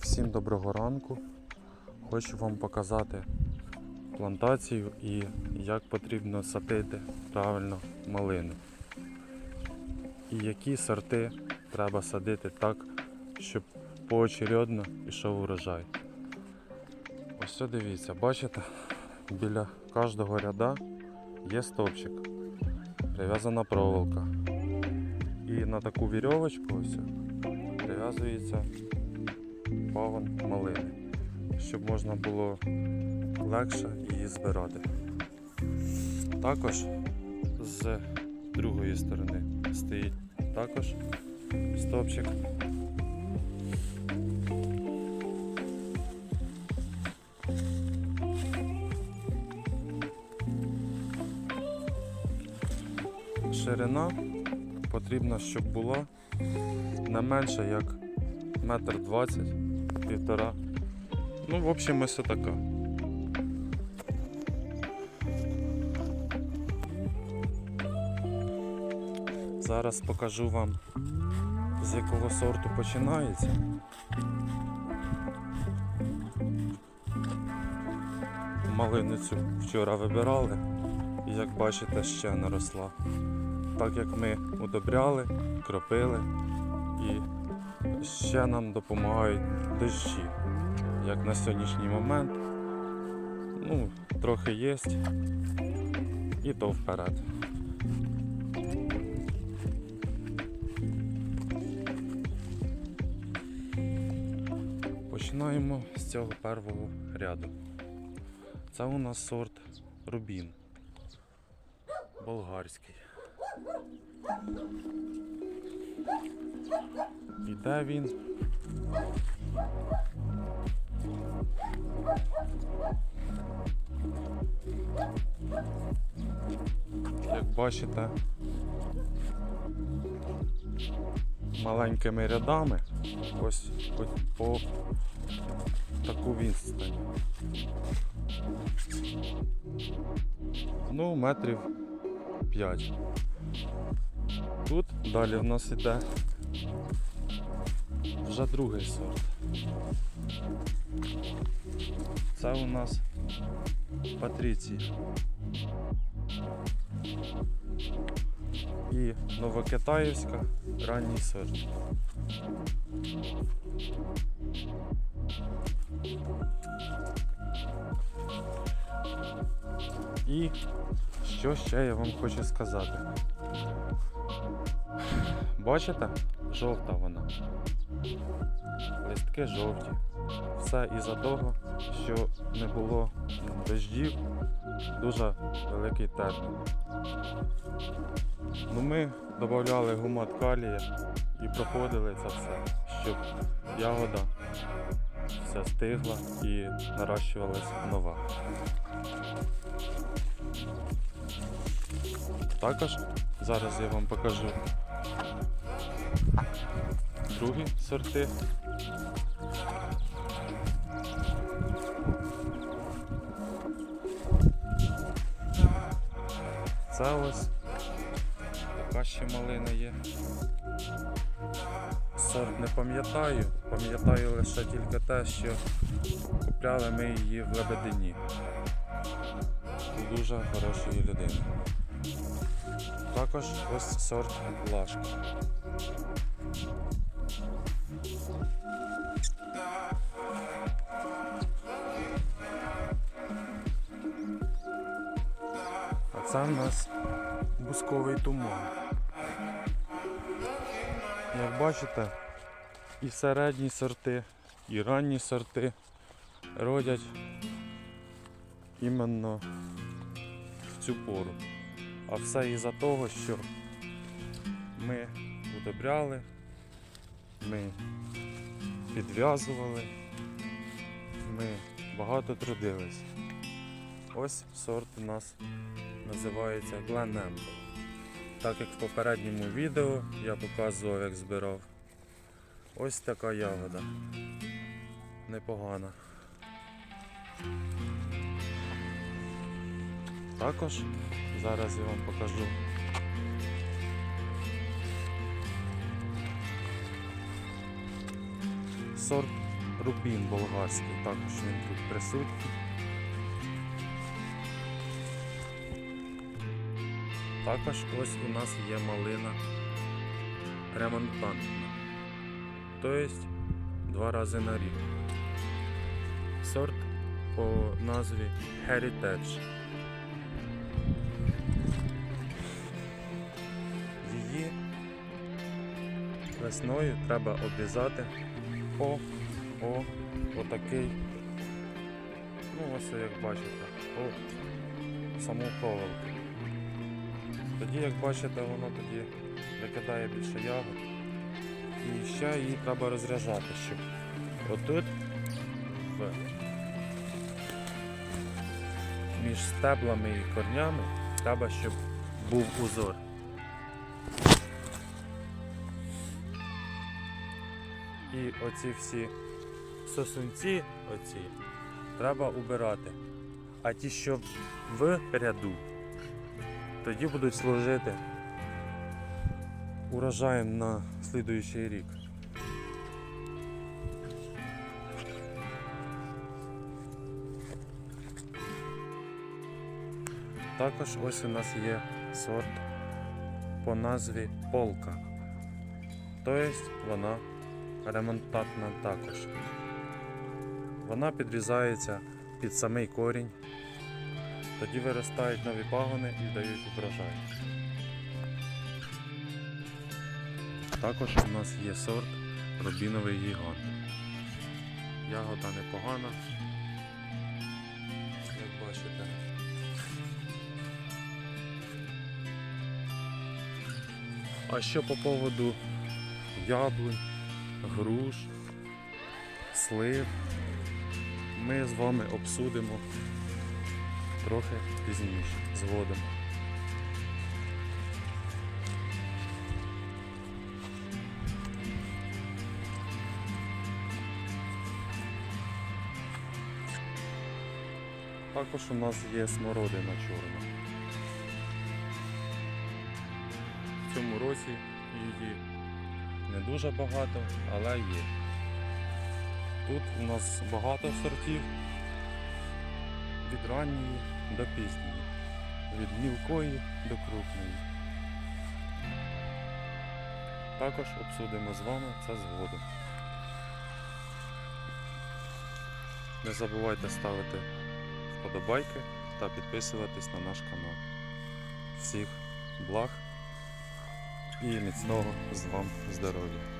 Всім доброго ранку. Хочу вам показати плантацію і як потрібно садити правильно малину. І які сорти треба садити так, щоб поочередно йшов урожай. Ось це дивіться, бачите, біля кожного ряда є стовпчик, прив'язана проволока. І на таку вірьовочку ось прив'язується пагон малини, щоб можна було легше її збирати. Також з другої сторони стоїть також стовпчик. Ширина потрібна, щоб була не менше як метр двадцять, півтора. Ну, в общем, ось така. Зараз покажу вам, з якого сорту починається. Малиницю вчора вибирали, і як бачите, ще не росла. Так як ми удобряли, кропили і ще нам допомагають дощі. Як на сьогоднішній момент. Ну, трохи є. І то вперед. Починаємо з цього першого ряду. Це у нас сорт Рубін. Болгарський. Іде він. Як бачите, маленькими рядами ось по, по таку відстань. Ну, метрів 5. Тут далі в нас іде вже другий сорт. Це у нас Патріція. І Новокитаївська ранній сорт. І що ще я вам хочу сказати? Бачите? Жовта вона. Листки жовті. Все із-за того, що не було дождів дуже великий термін. Ну, ми додавали гумат калія і проходили це все, щоб ягода все стигла і наращувалась нова. Також зараз я вам покажу другі сорти. Це ось така ще малина є. Сорт не пам'ятаю, пам'ятаю лише тільки те, що купляли ми її в Лебедині. Дуже хорошої людини. Також ось сорт Лашка. Це в нас бусковий туман. Як бачите, і середні сорти, і ранні сорти родять іменно в цю пору. А все із-за того, що ми удобряли, ми підв'язували, ми багато трудились. Ось сорт у нас називається Glen Так як в попередньому відео я показував, як збирав. Ось така ягода. Непогана. Також зараз я вам покажу сорт рубін болгарський, також він тут присутній. Також ось у нас є малина ремонтантна. Тобто два рази на рік. Сорт по назві Heritage. Її весною треба обрізати по о, отакий. Ну ось як бачите, по саму проволоку. Тоді, як бачите, воно тоді викидає більше ягод. І ще її треба розряджати, щоб отут між стеблами і корнями треба, щоб був узор. І оці всі сосунці оці треба убирати. А ті, що в ряду, тоді будуть служити урожаєм на слідуючий рік. Також ось у нас є сорт по назві полка. Тобто вона ремонтатна також. Вона підрізається під самий корінь, тоді виростають нові пагони і дають врожай. Також у нас є сорт рубіновий гігант. Ягода непогана, як бачите. А що по поводу яблунь, груш, слив, ми з вами обсудимо трохи пізніше, згодом. Також у нас є смородина чорна. В цьому році її не дуже багато, але є. Тут у нас багато сортів від ранньої до пізньої, від мілкої до крупної. Також обсудимо з вами це згодом. Не забувайте ставити вподобайки та підписуватись на наш канал. Всіх благ і міцного з вам здоров'я!